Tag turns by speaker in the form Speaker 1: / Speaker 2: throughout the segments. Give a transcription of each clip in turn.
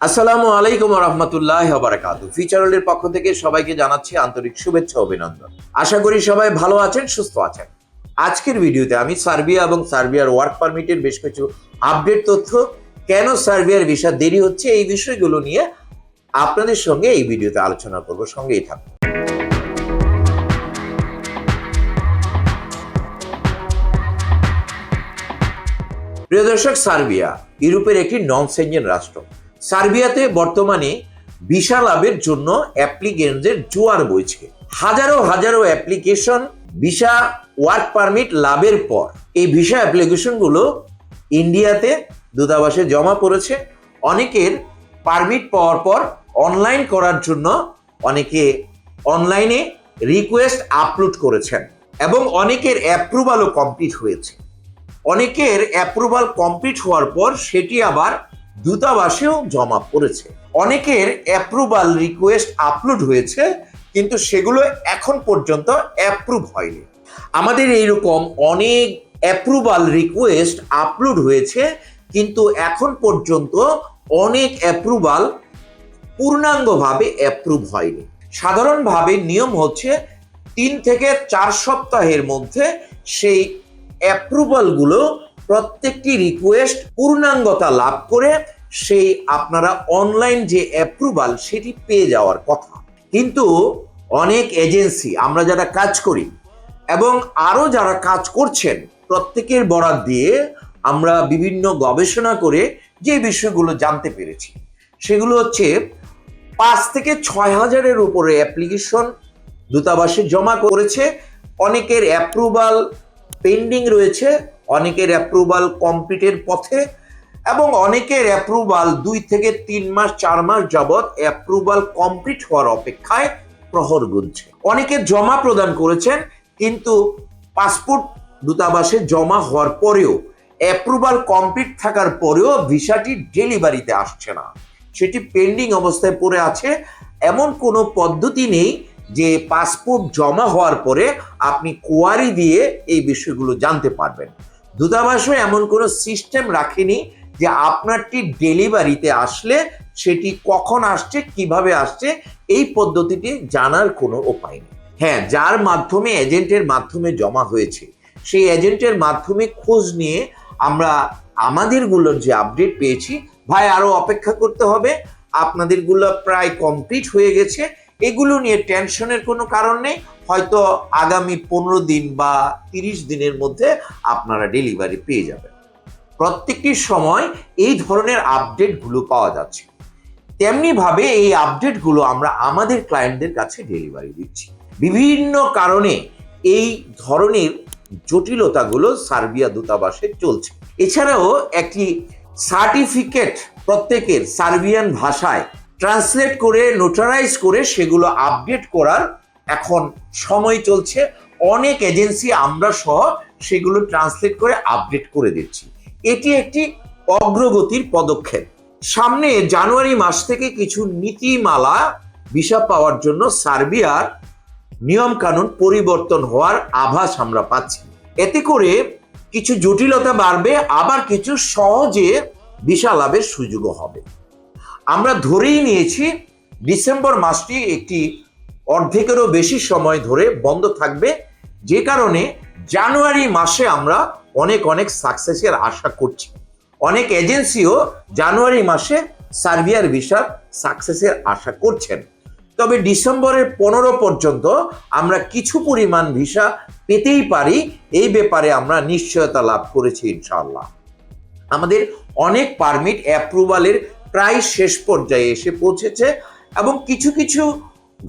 Speaker 1: আসসালামু আলাইকুম রহমতুল্লাহ বারাকাতু ফিচারলের পক্ষ থেকে সবাইকে জানাচ্ছি আন্তরিক শুভেচ্ছা অভিনন্দন। আশা করি সবাই ভালো আছেন, সুস্থ আছেন। আজকের ভিডিওতে আমি সার্বিয়া এবং সার্বিয়ার ওয়ার্ক পারমিটের বেশ কিছু আপডেট তথ্য, কেন সার্বিয়ার ভিসা দেরি হচ্ছে এই বিষয়গুলো নিয়ে আপনাদের সঙ্গে এই ভিডিওতে আলোচনা করব, সঙ্গেই থাকুন। প্রিয় দর্শক, সার্বিয়া ইউরোপের একটি নন সেঞ্জেন রাষ্ট্র। সার্বিয়াতে বর্তমানে ভিসা লাভের জন্য অ্যাপ্লিকেন্টদের জোয়ার বইছে। হাজারো হাজারো অ্যাপ্লিকেশন ভিসা ওয়ার্ক পারমিট লাভের পর। এই ভিসা অ্যাপ্লিকেশনগুলো ইন্ডিয়াতে দূতাবাসে জমা পড়েছে। অনেকের পারমিট পাওয়ার পর অনলাইন করার জন্য অনেকে অনলাইনে রিকোয়েস্ট আপলোড করেছেন এবং অনেকের অ্যাপ্রুভালও কমপ্লিট হয়েছে। অনেকের অ্যাপ্রুভাল কমপ্লিট হওয়ার পর সেটি আবার দূতাবাসেও জমা পড়েছে। অনেকের অ্যাপ্রুভাল রিকোয়েস্ট আপলোড হয়েছে, কিন্তু সেগুলো এখন পর্যন্ত অ্যাপ্রুভ হয়নি। আমাদের এইরকম অনেক অ্যাপ্রুভাল রিকোয়েস্ট আপলোড হয়েছে, কিন্তু এখন পর্যন্ত অনেক অ্যাপ্রুভাল পূর্ণাঙ্গভাবে অ্যাপ্রুভ হয়নি। সাধারণভাবে নিয়ম হচ্ছে তিন থেকে চার সপ্তাহের মধ্যে সেই অ্যাপ্রুভালগুলো প্রত্যেকটি রিকোয়েস্ট পূর্ণাঙ্গতা লাভ করে সেই আপনারা অনলাইন যে অ্যাপ্রুভাল সেটি পেয়ে যাওয়ার কথা। কিন্তু অনেক এজেন্সি আমরা যারা কাজ করি এবং আরও যারা কাজ করছেন, প্রত্যেকের বরাদ দিয়ে আমরা বিভিন্ন গবেষণা করে যে বিষয়গুলো জানতে পেরেছি। সেগুলো হচ্ছে পাঁচ থেকে ছয় হাজারের উপরে অ্যাপ্লিকেশন দূতাবাসে জমা করেছে, অনেকের অ্যাপ্রুভাল পেন্ডিং রয়েছে, অনেকের অ্যাপ্রুভাল কমপ্লিটের পথে এবং অনেকের অ্যাপ্রুভাল দুই থেকে তিন মাস, চার মাস যাবৎ অ্যাপ্রুভাল কমপ্লিট হওয়ার অপেক্ষায় প্রহর গুনছে। অনেকে জমা প্রদান করেছেন, কিন্তু পাসপোর্ট দূতাবাসে জমা হওয়ার পরেও অ্যাপ্রুভাল কমপ্লিট থাকার পরেও ভিসাটি ডেলিভারিতে আসছে না। সেটি পেন্ডিং অবস্থায় পড়ে আছে। এমন কোনো পদ্ধতি নেই যে পাসপোর্ট জমা হওয়ার পরে আপনি কোয়ারি দিয়ে এই বিষয়গুলো জানতে পারবেন। দূতাবাসও এমন কোনো সিস্টেম রাখেনি যে আপনারটি ডেলিভারিতে আসলে সেটি কখন আসছে, কীভাবে আসছে, এই পদ্ধতিটি জানার কোনো উপায় নেই। হ্যাঁ যার মাধ্যমে এজেন্টের মাধ্যমে জমা হয়েছে, সেই এজেন্টের মাধ্যমে খোঁজ নিয়ে আমরা আমাদেরগুলোর যে আপডেট পেয়েছি, ভাই আরও অপেক্ষা করতে হবে, আপনাদেরগুলো প্রায় কমপ্লিট হয়ে গেছে, এগুলো নিয়ে টেনশনের কোনো কারণ নেই, হয়তো আগামী পনেরো দিন বা তিরিশ দিনের মধ্যে আপনারা ডেলিভারি পেয়ে যাবেন। প্রত্যেকটি সময় এই ধরনের আপডেটগুলো পাওয়া যাচ্ছে। তেমনিভাবে এই আপডেটগুলো আমরা আমাদের ক্লায়েন্টদের কাছে ডেলিভারি দিচ্ছি। বিভিন্ন কারণে এই ধরনের জটিলতাগুলো সার্বিয়া দূতাবাসে চলছে। এছাড়াও একটি সার্টিফিকেট প্রত্যেকের সার্বিয়ান ভাষায় ট্রান্সলেট করে নোটারাইজ করে সেগুলো আপডেট করার এখন সময় চলছে। অনেক এজেন্সি আমরা সহ সেগুলো ট্রান্সলেট করে আপডেট করে দিচ্ছি। এটি একটি অগ্রগতির পদক্ষেপ। সামনে জানুয়ারি মাস থেকে কিছু নীতিমালা ভিসা পাওয়ার জন্য সার্বিয়ার নিয়ম কানুন পরিবর্তন হওয়ার আভাস আমরা পাচ্ছি। এতে করে কিছু জটিলতা বাড়বে, আবার কিছু সহজে ভিসা লাভের সুযোগও হবে। আমরা ধরেই নিয়েছি, ডিসেম্বর মাসটি একটি অর্ধেকেরও বেশি সময় ধরে বন্ধ থাকবে। যে কারণে জানুয়ারি মাসে আমরা অনেক অনেক সাকসেসের আশা করছি। অনেক এজেন্সিও জানুয়ারি মাসে সার্বিয়ার ভিসার সাকসেসের আশা করছেন। তবে ডিসেম্বরের পনেরো পর্যন্ত আমরা কিছু পরিমাণ ভিসা পেতেই পারি, এই ব্যাপারে আমরা নিশ্চয়তা লাভ করেছি ইনশাল্লাহ আমাদের অনেক পারমিট অ্যাপ্রুভালের প্রায় শেষ পর্যায়ে এসে পৌঁছেছে এবং কিছু কিছু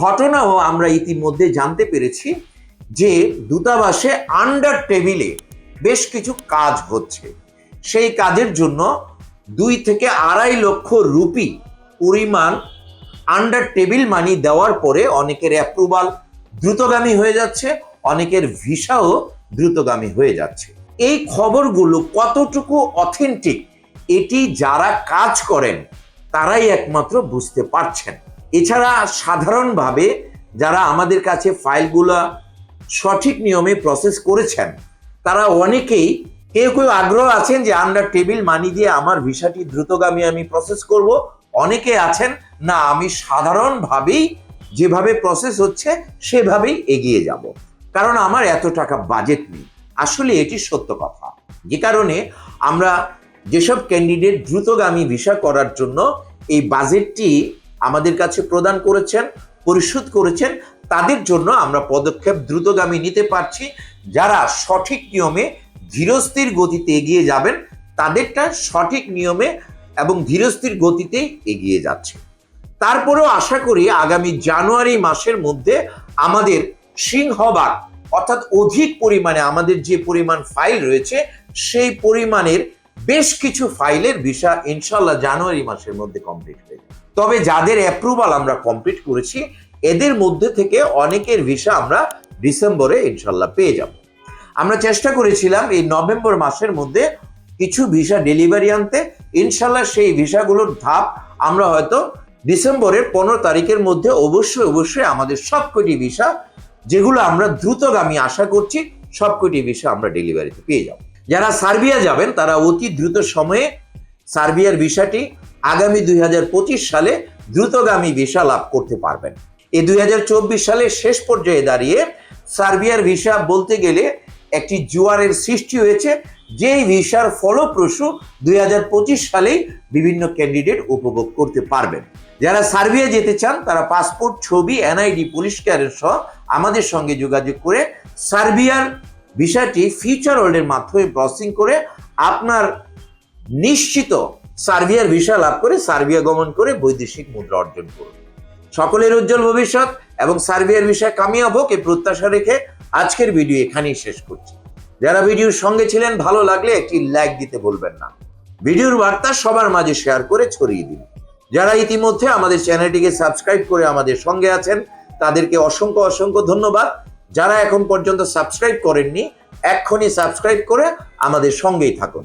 Speaker 1: ঘটনাও আমরা ইতিমধ্যে জানতে পেরেছি যে দূতাবাসে আন্ডার টেবিলে বেশ কিছু কাজ হচ্ছে। সেই কাজের জন্য দুই থেকে আড়াই লক্ষ রুপি পরিমাণ আন্ডার টেবিল মানি দেওয়ার পরে অনেকের অ্যাপ্রুভাল দ্রুতগামী হয়ে যাচ্ছে, অনেকের ভিসাও দ্রুতগামী হয়ে যাচ্ছে। এই খবরগুলো কতটুকু অথেন্টিক এটি যারা কাজ করেন, তারাই একমাত্র বুঝতে পারছেন। এছাড়া সাধারণভাবে যারা আমাদের কাছে ফাইলগুলো সঠিক নিয়মে প্রসেস করেছেন তারা অনেকেই কেউ কেউ আগ্রহ আছেন যে আন্ডার টেবিল মানি দিয়ে আমার ভিসাটি দ্রুতগামী আমি প্রসেস করব। অনেকে আছেন, না, আমি সাধারণভাবেই যেভাবে প্রসেস হচ্ছে, সেভাবেই এগিয়ে যাব। কারণ আমার এত টাকা বাজেট নেই। আসলে এটি সত্য কথা। যে কারণে আমরা যেসব ক্যান্ডিডেট দ্রুতগামী ভিসা করার জন্য এই বাজেটটি আমাদের কাছে প্রদান করেছেন পরিশোধ করেছেন, তাদের জন্য আমরা পদক্ষেপ দ্রুতগামী নিতে পারছি। যারা সঠিক নিয়মে ধীরস্থির গতিতে এগিয়ে যাবেন, তাদেরটা সঠিক নিয়মে এবং ধীরস্থির গতিতেই এগিয়ে যাচ্ছে। তারপরেও আশা করি আগামী জানুয়ারি মাসের মধ্যে আমাদের সিংহভাগ, অর্থাৎ অধিক পরিমাণে আমাদের যে পরিমাণ ফাইল রয়েছে, সেই পরিমাণের বেশ কিছু ফাইলের ভিসা ইনশাল্লাহ জানুয়ারি মাসের মধ্যে কমপ্লিট হয়ে যাবে। তবে যাদের অ্যাপ্রুভাল আমরা কমপ্লিট করেছি, এদের মধ্যে থেকে অনেকের ভিসা আমরা ডিসেম্বরে ইনশাল্লাহ পেয়ে যাব। আমরা চেষ্টা করেছিলাম এই নভেম্বর মাসের মধ্যে কিছু ভিসা ডেলিভারি আনতে। ইনশাল্লাহ সেই ভিসাগুলোর ধাপ আমরা হয়তো ডিসেম্বরের পনেরো তারিখের মধ্যে অবশ্যই অবশ্যই আমাদের সবকটি ভিসা যেগুলো আমরা দ্রুতগামী আশা করছি, সবকটি ভিসা আমরা ডেলিভারিতে পেয়ে যাব। যারা সার্বিয়া যাবেন, তারা অতি দ্রুত সময়ে সার্বিয়ার ভিসাটি আগামী দুই হাজার পঁচিশ সালে দ্রুতগামী ভিসা লাভ করতে পারবেন। এই দুই সালের শেষ পর্যায়ে দাঁড়িয়ে সার্বিয়ার ভিসা বলতে গেলে একটি জোয়ারের সৃষ্টি হয়েছে, যেই ভিসার ফলপ্রসূ দুই হাজার পঁচিশ সালেই বিভিন্ন ক্যান্ডিডেট উপভোগ করতে পারবেন। যারা সার্বিয়া যেতে চান, তারা পাসপোর্ট, ছবি, এনআইডি, পুলিশ সহ আমাদের সঙ্গে যোগাযোগ করে সার্বিয়ার ভিসাটি ফিউচার ওয়ার্ল্ডের মাধ্যমে প্রসেসিং করে আপনার নিশ্চিত সার্বিয়ার ভিসা লাভ করে সার্বিয়া গমন করে বৈদেশিক মুদ্রা অর্জন করুন। সকলের উজ্জ্বল ভবিষ্যৎ এবং সার্বিয়ার বিষয়ে কামিয়াব হোক এই প্রত্যাশা রেখে আজকের ভিডিও এখানেই শেষ করছি। যারা ভিডিওর সঙ্গে ছিলেন, ভালো লাগলে একটি লাইক দিতে ভুলবেন না। ভিডিওর বার্তা সবার মাঝে শেয়ার করে ছড়িয়ে দিন। যারা ইতিমধ্যে আমাদের চ্যানেলটিকে সাবস্ক্রাইব করে আমাদের সঙ্গে আছেন, তাদেরকে অসংখ্য অসংখ্য ধন্যবাদ। যারা এখন পর্যন্ত সাবস্ক্রাইব করেননি, এক্ষুনি সাবস্ক্রাইব করে আমাদের সঙ্গেই থাকুন।